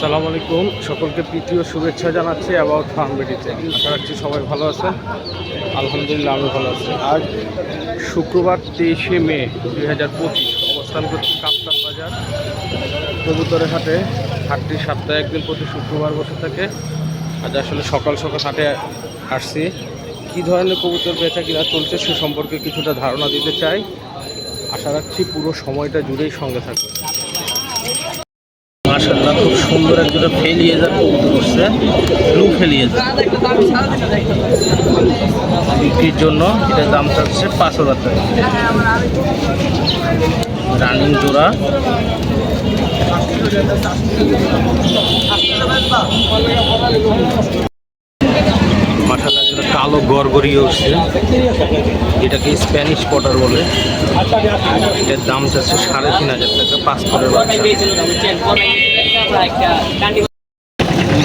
আসসালামু আলাইকুম। সকলকে প্রীতীয় শুভেচ্ছা জানাচ্ছি অ্যাবাউট ফার্ম বেডিতে আশা রাখছি সবাই ভালো আছেন। আলহামদুলিল্লাহ আমি ভালো আছি। আজ শুক্রবার তেইশে মে দুই হাজার পঁচিশ, অবস্থান করছি কাপ্তান বাজার। কবুতরের হাটে হাটটি সপ্তাহে একদিন প্রতি শুক্রবার বসে থাকে। আজ আসলে সকাল সকাল হাটে আসছি। কী ধরনের কবুতর বেচা কিনা চলছে সে সম্পর্কে কিছুটা ধারণা দিতে চাই। আশা রাখছি পুরো সময়টা জুড়েই সঙ্গে থাকবে। মাশাল্লাহ খুব সুন্দর একজোড়া ফেলিয়েজার কবুতর উঠছে ফেলিয়ে যায় বিক্রির জন্য এটার দাম চাচ্ছে পাঁচ হাজার টাকা। রানিং জোড়া। কালো গড়গড়িয়ে উঠছে স্প্যানিশ পটার বলে। এটার দাম চাচ্ছে সাড়ে তিন হাজার টাকা, পাঁচ পরের বাচ্চা।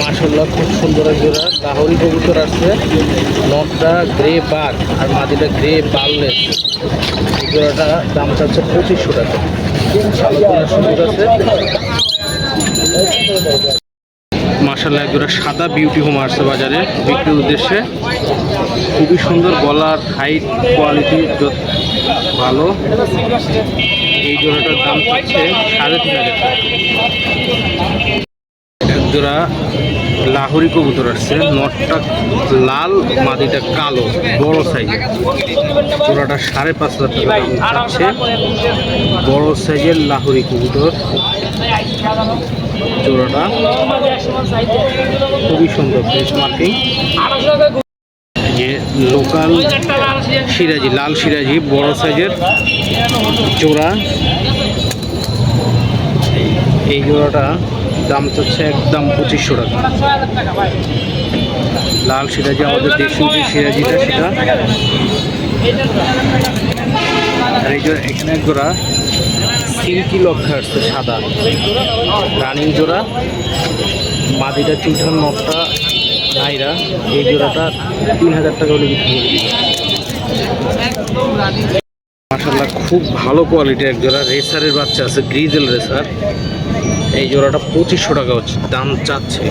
মাশাল্লাহ খুব সুন্দর জোড়া। গাহরি কবুতর আছে। নটটা গ্রে বার আর মাদিটা গ্রে এই জোড়াটা দাম চাচ্ছে পঁচিশশো টাকা। সুযোগ আছে। মাশাল্লাহ একজোড়া সাদা বিউটি হোম আসছে বাজারে। বিক্রির উদ্দেশ্যে খুবই সুন্দর গলার হাইট কোয়ালিটি ভালো, এই জোড়াটার দাম পাচ্ছে সাড়ে তিন হাজার টাকা। এক জোড়া লাহোরি কবুতর আসছে। নটটা লাল, মাদিটা কালো, বড় সাইজ জোড়াটা সাড়ে পাঁচ হাজার টাকা বড় সাইজের লাহোরি কবুতর। জোড়াটা খুবই সুন্দর ফ্রেশ মার্কিং যে লোকাল সিরাজি, লাল সিরাজি, বড় সাইজের জোড়া এই জোড়াটা দাম চাচ্ছে একদম পঁচিশশো টাকা। লাল সিরাজি, আমাদের দেশীয় যে সিরাজিটা সেটা জোড়া এখানে জোড়া সিল্কি লক্ষা আসছে, সাদা। রানিং জোড়া, মাদিটা চুইঠান নটটা নাইরা, এই জোড়াটা তিন হাজার টাকা হলে বিক্রি মাসাল্লাহ খুব ভালো কোয়ালিটির এক জোড়া। রেসারের বাচ্চা আছে গ্রিজেল রেসার এই জোড়াটা পঁচিশশো টাকা হচ্ছে দাম চাচ্ছে।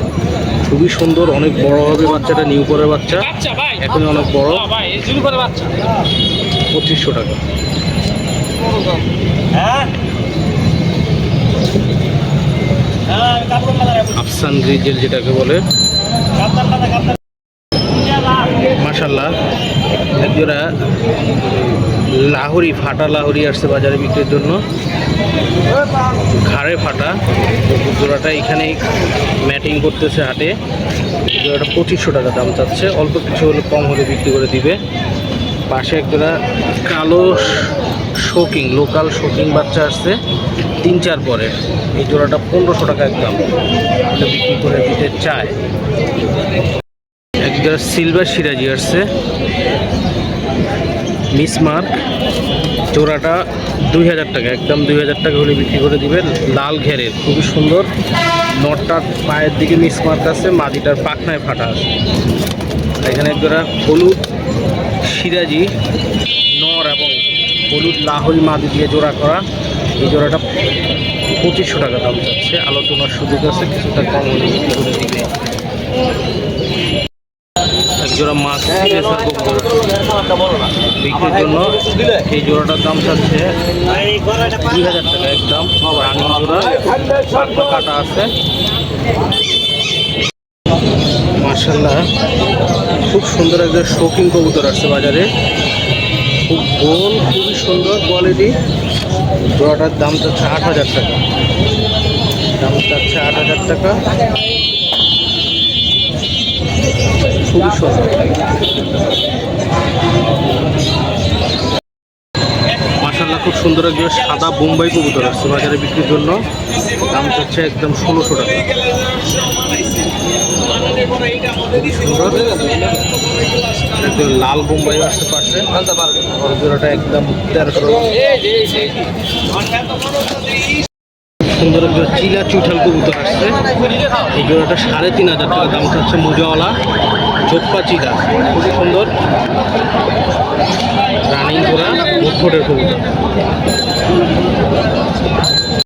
খুবই সুন্দর অনেক বড় হবে বাচ্চাটা নিউ করে বাচ্চা। এখন অনেক বড়। পঁচিশশো টাকা। আফসান গ্রিজেল যেটাকে বলে। মাসাল্লাহ একজোড়া লাহোরি, ফাটা লাহোরি আসছে বাজারে বিক্রির জন্য। ঘাড়ে ফাটা। জোড়াটা এখানেই ম্যাটিং করতেছে হাটে। জোড়াটা পঁচিশশো টাকা দাম চাচ্ছে। অল্প কিছু হলে কম হলে বিক্রি করে দিবে। পাশে একজোড়া কালো শোকিং লোকাল শোকিং বাচ্চা আসছে। তিন চার পরে এই জোড়াটা পনেরোশো টাকা একদম। বিক্রি করে দিতে চায়। একজোড়া সিলভার সিরাজি আসছে। মিসমার্ক জোড়াটা দুই হাজার টাকা, একদম দুই হাজার টাকা হলে বিক্রি করে দিবে লাল ঘেরের, খুবই সুন্দর। নটটার পায়ের দিকে মিসমার্ক আছে, মাদিটার পাখনায় ফাটা আছে। এখানে একজোড়া হলুদ সিরাজি, নর এবং হলুদ লাহোরি মাদি দিয়ে জোড়া করা। এই জোড়াটা পঁচিশশো টাকা দাম যাচ্ছে। আলোচনার সুযোগ আছে, কিছুটা কম হলে বিক্রি করে দিবে একজোড়া মাছ পেশার কবুতর বিক্রির জন্য এই জোড়াটার দাম চাচ্ছে দুই হাজার টাকা একদম রানিং জোড়া। কাটা আছে। মার্শাল্লাহ খুব সুন্দর একটা শৌখিন কবুতর আসছে বাজারে। খুব গোল খুবই সুন্দর কোয়ালিটি জোড়াটার দাম চাচ্ছে আট হাজার টাকা। দাম চাচ্ছে আট হাজার টাকা। খুবই সুন্দর মাসাল্লাহ খুব সুন্দর একজন সাদা বোম্বাই কবুতর আসছে বাজারে বিক্রির জন্য। দাম চাচ্ছে একদম ষোলোশো টাকা। একজন লাল বোম্বাই আসতে পারছে জোড়াটা একদম তেরোশো সুন্দর একজন চিলা চুঠাল কবুতর আসছে। এই জোড়াটা সাড়ে তিন হাজার টাকা, দাম হচ্ছে মোজাওয়ালা। চোপ্পা গাছ। খুবই সুন্দর। রানিং করা মুঠোটের কবুতর